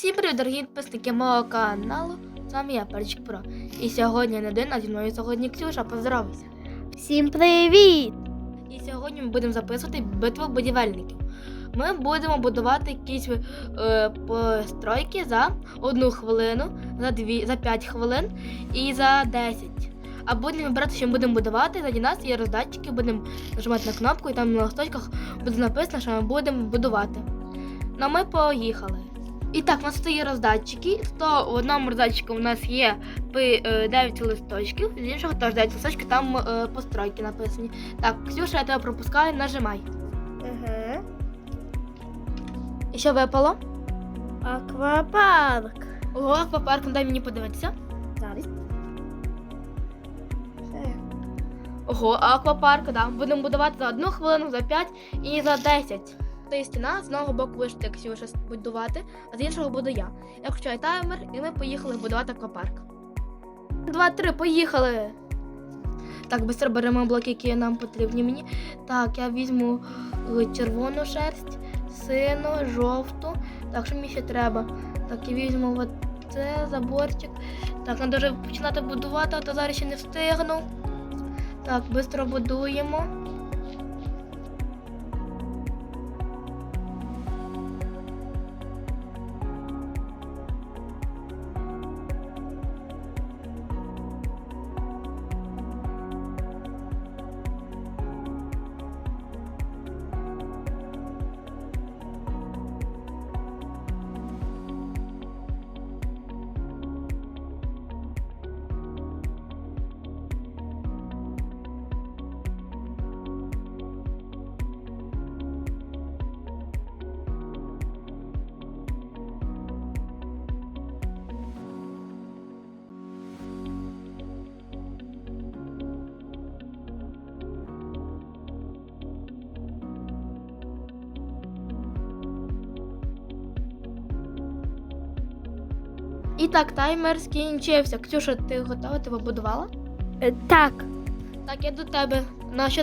Всім привіт, дорогі підписники мого каналу. З вами я, Перчик Про. І сьогодні не день, а зі мною сьогодні Ксюша, поздоровайся. Всім привіт! І сьогодні ми будемо записувати битву будівельників. Ми будемо будувати якісь е, постройки за одну хвилину, за дві, за 5 хвилин і за 10. А будемо вибирати, що ми будемо будувати. Заді нас є роздатчики, будемо нажимати на кнопку, і там на листочках буде написано, що ми будемо будувати. Ну, ми поїхали. І так, у нас тут є роздатчики. То в одному роздатчику у нас є е, 9 листочків, з іншого теж 9 листочків, там е, постройки написані. Так, Ксюша, я тебе пропускаю, нажимай. Ага. І що випало? Аквапарк. Ого, аквапарк, ну дай мені подивитися. Зараз. Ого, аквапарк, да. Будемо будувати за одну хвилину, за 5 і за 10. Є стіна, з одного боку будеш ти, Ксюша, будувати, а з іншого буду я. Я включаю таймер, і ми поїхали будувати аквапарк. Два, три, поїхали. Так, швидко беремо блоки, які нам потрібні мені. Так, я візьму е, червону шерсть, сину, жовту. Так, що мені ще треба? Так, я візьму от це заборчик. Так, треба починати будувати, а то зараз ще не встигну. Так, швидко будуємо. І так, таймер скінчився. Ксюша, ти готова? Ти побудувала? Е, Так. Так, я до тебе на що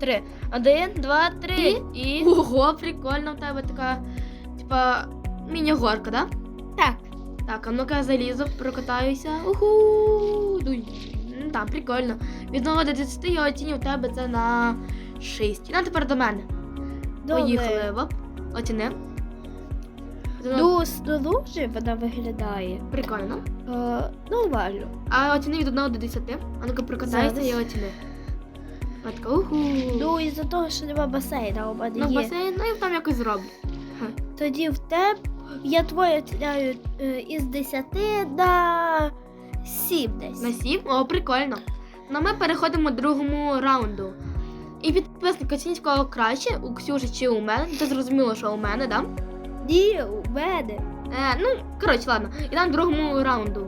три. Один, два, три. І. Ого, прикольно в тебе така, типа, міні-горка, да? Так. Так, а ну-ка я залізу, прокатаюся. Уху! Дуй. Так, прикольно. Від 0 до 10 я оціню в тебе це на 6. Ну, тепер до мене. Поїхали. Оп. Оціни. Дуже вона виглядає. Прикольно. Е, нормально. А оціни від 1 до 10. А ну-ка прокатайся Зараз. і оціни. Така, уху. Ну, із-за того, що нема басейна у мене Ну, є. басейн, ну і там якось зроблю. Тоді в тебе я твоє ціляю е, із 10 на 7 десь. На 7? О, прикольно. Ну ми переходимо до другому раунду. І підписники оцініть кого краще, у Ксюші чи у мене. Ти зрозуміло, що у мене, да? Ні, у мене. Е, ну, коротше, ладно. Ідемо другому раунду.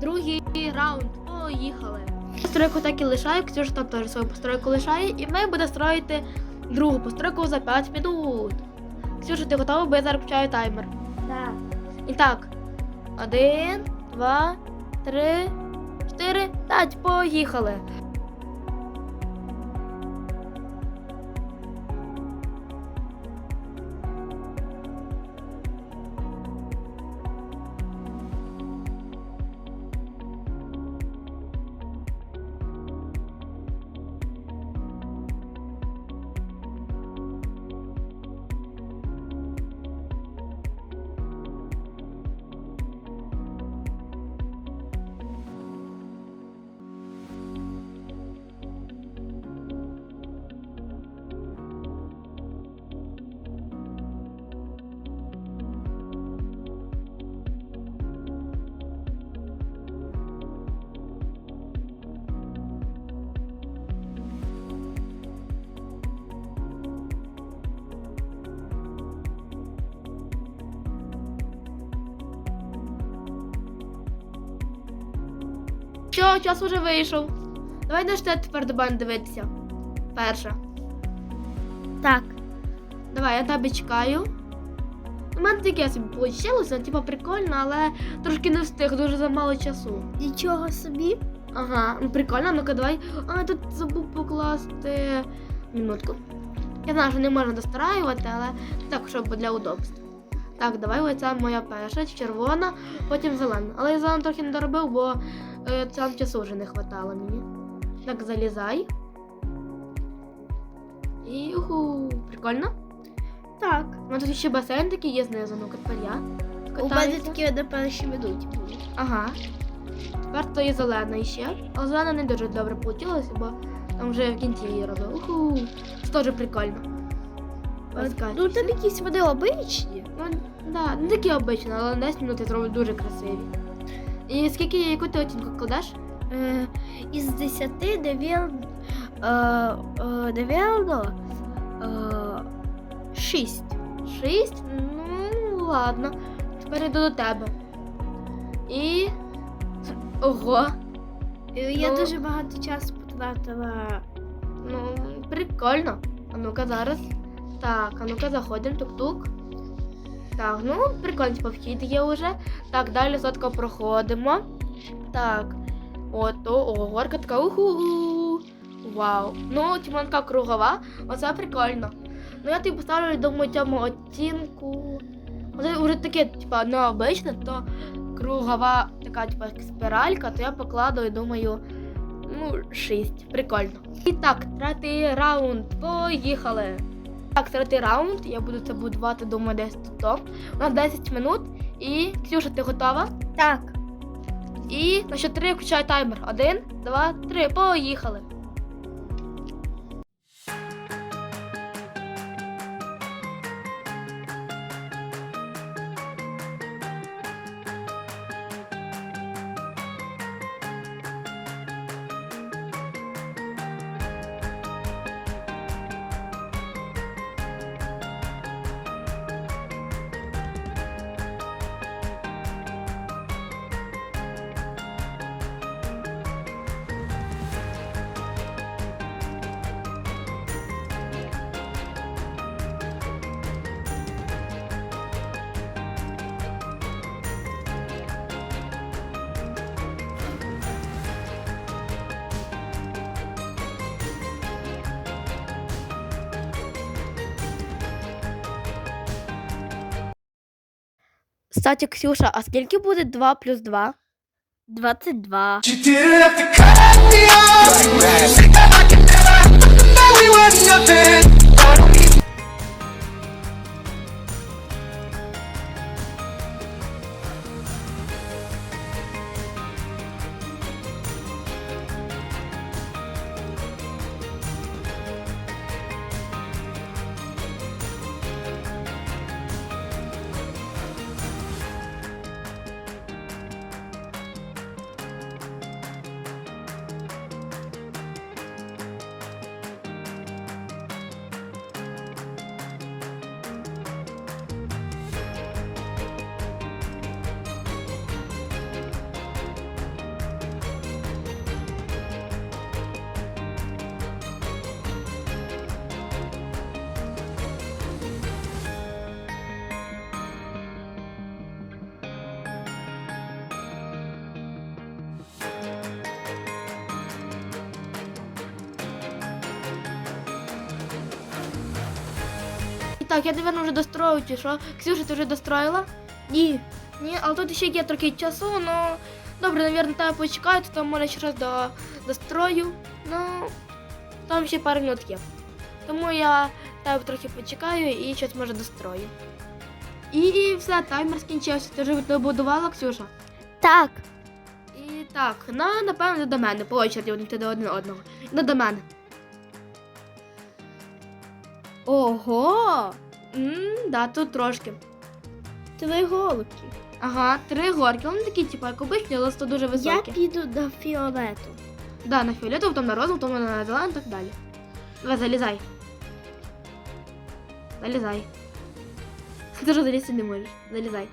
Другий раунд. Поїхали. Постройку так і лишаю, Ксюша там теж свою постройку лишає, і ми будемо строїти другу постройку за 5 минут. Ксюша, ти готова, бо я зараз включаю таймер. Так. І так. Один, два, три, чотири, п'ять. Поїхали. Що, час уже вийшов. Давай на що тепер до мене дивитися. Перша. Так. Давай, я тебе чекаю. У мене таке собі вийшло, типа прикольно, але трошки не встиг, дуже замало часу. Нічого собі. Ага, ну прикольно, ну-ка давай. А, тут забув покласти минутку. Я знаю, що не можна достраювати, але так, щоб для удобства. Так, давай оця моя перша, червона, потім зелена. Але я зелену трохи не доробив, бо там часу вже не хватало мені. Так, залізай. І уху, прикольно. Так. У мене тут ще басейн такий є знизу, ну тепер я. У мене такі напевно, ще ведуть. Ага. Тепер то є зелена ще. Але зелена не дуже добре вийшло, бо там вже в кінці її робив. Уху. Це теж прикольно. Ну там якісь вони обичні. Ну, да, не такі обичні, але 10 минут я зроблю дуже красиві. І скільки яку ти оцінку кладеш? Е, із 10 дев'ян... Е, е, дев'яно... Е, 6. Шість? Ну, ладно. Тепер йду до тебе. І. Ого. Е, Я Ну. дуже багато часу потратила. Ну, прикольно. А ну-ка зараз. Так, а ну-ка заходимо, тук-тук. Так, ну, прикольно, типа вхід є вже. Так, далі сотка проходимо. Так. Ото, о, горка така уху. Вау. Ну, вона така кругова. Оце прикольно. Ну я тобі поставлю, думаю, цьому оцінку. Оце вже таке, типа, необичне, то кругова така, типа, як спіралька, то я покладу і думаю, ну, 6. Прикольно. І так, третій раунд. Поїхали. Так, третій раунд. Я буду це будувати, думаю, десь тут. У нас 10 минут. І Ксюша, ти готова? Так. І на що три включаю таймер. Один, два, три. Поїхали. Кстати, Ксюша, а скільки буде 2 плюс 2? 22. You так, я, напевно, вже дострою, чи що? Ксюша, ти вже достроїла? Ні. Ні, але тут ще є трохи часу, ну. Добре, напевно, тебе почекаю, то там може ще раз до, дострою. Ну, там ще пару минут є. Тому я тебе трохи почекаю і щось може дострою. І все, таймер скінчився. Ти вже добудувала, Ксюша? Так. І так, на, напевно, до мене, по очереді один до одного. Ну, до мене. Ого. М, да, тут трошки. Три голубки. Ага, три горки. Вони такі, типу, як обичні, але то дуже Я піду до фіолету. Да, на фіолетову, потім на розову, потім на зелену і так далі. Давай, залізай. Залізай. Ти ж залізти не можеш. Залізай.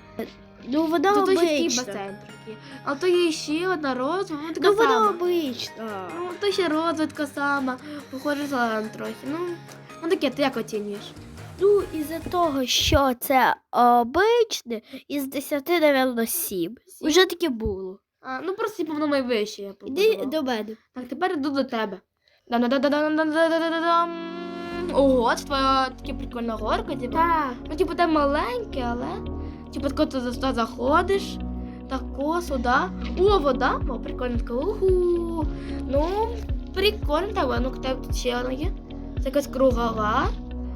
Ну вона Тут такий обична. басейн трохи. А то є ще одна розова, вона така Ну вона сама. обична. Ну, то ще розова така сама. Похоже, зелена трохи. Ну, Ну таке, ти як оцінюєш? Ну, із-за того, що це обичне, із 10, напевно, Уже таке було. А, ну просто типу, воно найвище. Я Іди до мене. Так, тепер йду до тебе. О, Ого, це твоя таке прикольна горка, типу. Так. Ну, типу, те маленьке, але. Типу, коли ти за сюди заходиш, та косу, да. О, вода, о, прикольно така. Уху. Ну, прикольно тебе, ну, тебе тут ще одна є. Це якась кругова.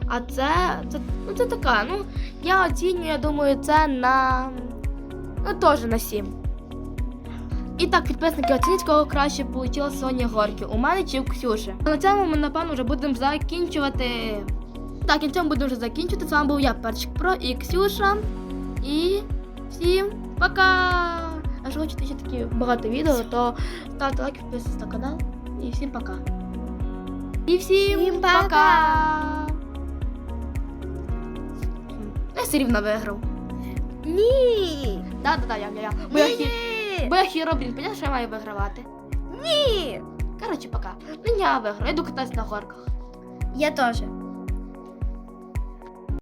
А це, це, ну, це така, ну, я оцінюю, я думаю, це на. Ну, теж на 7. І так, підписники, оцініть, кого краще получила Соня Горки. У мене чи в Ксюші. На цьому ми, напевно, вже будемо закінчувати. Так, і на цьому будемо вже закінчувати. З вами був я, Перчик Про і Ксюша. І всім пока! А якщо хочете ще такі багато відео, то ставте лайк, підписуйтесь на канал. І всім пока. І всім, Всім пока! пока! Я все рівно виграв. Ні. Да, да, да, я, я, я. Бо я, хі... Ні. Бо я хіробрін, понятно, що я маю вигравати. Ні. Коротше, пока. Ну я виграю, я йду кататись на горках. Я теж.